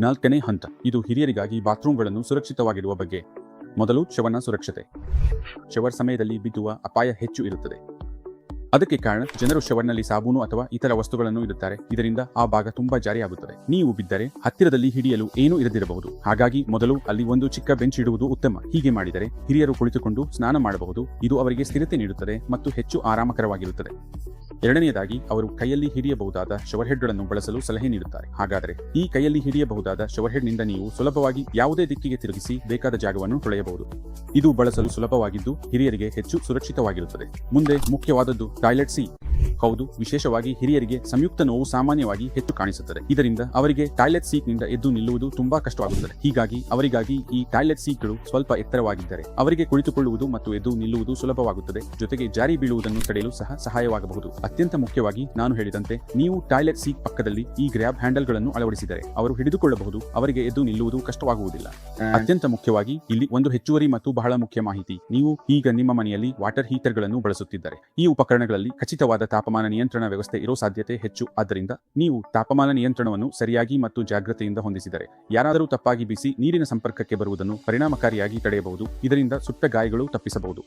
ನಾಲ್ಕನೇ ಹಂತ. ಇದು ಹಿರಿಯರಿಗಾಗಿ ಬಾತ್ರೂಮ್ಗಳನ್ನು ಸುರಕ್ಷಿತವಾಗಿಡುವ ಬಗ್ಗೆ. ಮೊದಲು ಶವನ ಸುರಕ್ಷತೆ. ಶವರ್ ಸಮಯದಲ್ಲಿ ಬಿದ್ದುವ ಅಪಾಯ ಹೆಚ್ಚು ಇರುತ್ತದೆ. ಅದಕ್ಕೆ ಕಾರಣ ಜನರು ಶವರ್ನಲ್ಲಿ ಸಾಬೂನು ಅಥವಾ ಇತರ ವಸ್ತುಗಳನ್ನು ಇಡುತ್ತಾರೆ. ಇದರಿಂದ ಆ ಭಾಗ ತುಂಬಾ ಜಾರಿಯಾಗುತ್ತದೆ. ನೀವು ಬಿದ್ದರೆ ಹತ್ತಿರದಲ್ಲಿ ಹಿಡಿಯಲು ಏನೂ ಇರದಿರಬಹುದು. ಹಾಗಾಗಿ ಮೊದಲು ಅಲ್ಲಿ ಒಂದು ಚಿಕ್ಕ ಬೆಂಚ್ ಇಡುವುದು ಉತ್ತಮ. ಹೀಗೆ ಮಾಡಿದರೆ ಹಿರಿಯರು ಕುಳಿತುಕೊಂಡು ಸ್ನಾನ ಮಾಡಬಹುದು. ಇದು ಅವರಿಗೆ ಸ್ಥಿರತೆ ನೀಡುತ್ತದೆ ಮತ್ತು ಹೆಚ್ಚು ಆರಾಮಕರವಾಗಿರುತ್ತದೆ. ಎರಡನೆಯದಾಗಿ, ಅವರು ಕೈಯಲ್ಲಿ ಹಿಡಿಯಬಹುದಾದ ಶವರ್ ಹೆಡ್ಗಳನ್ನು ಬಳಸಲು ಸಲಹೆ ನೀಡುತ್ತಾರೆ. ಹಾಗಾದರೆ, ಈ ಕೈಯಲ್ಲಿ ಹಿಡಿಯಬಹುದಾದ ಶವರ್ ಹೆಡ್ನಿಂದ ನೀವು ಸುಲಭವಾಗಿ ಯಾವುದೇ ದಿಕ್ಕಿಗೆ ತಿರುಗಿಸಿ ಬೇಕಾದ ಜಾಗವನ್ನು ತೊಳೆಯಬಹುದು. ಇದು ಬಳಸಲು ಸುಲಭವಾಗಿದ್ದು, ಹಿರಿಯರಿಗೆ ಹೆಚ್ಚು ಸುರಕ್ಷಿತವಾಗಿರುತ್ತದೆ. ಮುಂದೆ ಮುಖ್ಯವಾದದ್ದು ಟಾಯ್ಲೆಟ್ ಸಿ ಹೌದು ವಿಶೇಷವಾಗಿ ಹಿರಿಯರಿಗೆ ಸಂಯುಕ್ತ ನೋವು ಸಾಮಾನ್ಯವಾಗಿ ಹೆಚ್ಚು ಕಾಣಿಸುತ್ತದೆ. ಇದರಿಂದ ಅವರಿಗೆ ಟಾಯ್ಲೆಟ್ ಸೀಟ್ನಿಂದ ಎದ್ದು ನಿಲ್ಲುವುದು ತುಂಬಾ ಕಷ್ಟವಾಗುತ್ತದೆ. ಹೀಗಾಗಿ ಅವರಿಗಾಗಿ ಈ ಟಾಯ್ಲೆಟ್ ಸೀಟ್ಗಳು ಸ್ವಲ್ಪ ಎತ್ತರವಾಗಿದ್ದರೆ ಅವರಿಗೆ ಕುಳಿತುಕೊಳ್ಳುವುದು ಮತ್ತು ಎದ್ದು ನಿಲ್ಲುವುದು ಸುಲಭವಾಗುತ್ತದೆ. ಜೊತೆಗೆ ಜಾರಿ ಬೀಳುವುದನ್ನು ತಡೆಯಲು ಸಹ ಸಹಾಯವಾಗಬಹುದು. ಅತ್ಯಂತ ಮುಖ್ಯವಾಗಿ ನಾನು ಹೇಳಿದಂತೆ ನೀವು ಟಾಯ್ಲೆಟ್ ಸೀಟ್ ಪಕ್ಕದಲ್ಲಿ ಈ ಗ್ರ್ಯಾಬ್ ಹ್ಯಾಂಡಲ್ಗಳನ್ನು ಅಳವಡಿಸಿದರೆ ಅವರು ಹಿಡಿದುಕೊಳ್ಳಬಹುದು ಅವರಿಗೆ ಎದ್ದು ನಿಲ್ಲುವುದು ಕಷ್ಟವಾಗುವುದಿಲ್ಲ. ಅತ್ಯಂತ ಮುಖ್ಯವಾಗಿ ಇಲ್ಲಿ ಒಂದು ಹೆಚ್ಚುವರಿ ಮತ್ತು ಬಹಳ ಮುಖ್ಯ ಮಾಹಿತಿ. ನೀವು ಈಗ ನಿಮ್ಮ ಮನೆಯಲ್ಲಿ ವಾಟರ್ ಹೀಟರ್ಗಳನ್ನು ಬಳಸುತ್ತಿದ್ದರೆ ಈ ಉಪಕರಣಗಳಲ್ಲಿ ಖಚಿತವಾದ ತಾಪಮಾನ ನಿಯಂತ್ರಣ ವ್ಯವಸ್ಥೆ ಇರೋ ಸಾಧ್ಯತೆ ಹೆಚ್ಚು. ಆದ್ದರಿಂದ ನೀವು ತಾಪಮಾನ ನಿಯಂತ್ರಣವನ್ನು ಸರಿಯಾಗಿ ಮತ್ತು ಜಾಗ್ರತೆಯಿಂದ ಹೊಂದಿಸಿದರೆ ಯಾರಾದರೂ ತಪ್ಪಾಗಿ ಬಿಸಿ ನೀರಿನ ಸಂಪರ್ಕಕ್ಕೆ ಬರುವುದನ್ನು ಪರಿಣಾಮಕಾರಿಯಾಗಿ ತಡೆಯಬಹುದು. ಇದರಿಂದ ಸುಟ್ಟ ಗಾಯಗಳು ತಪ್ಪಿಸಬಹುದು.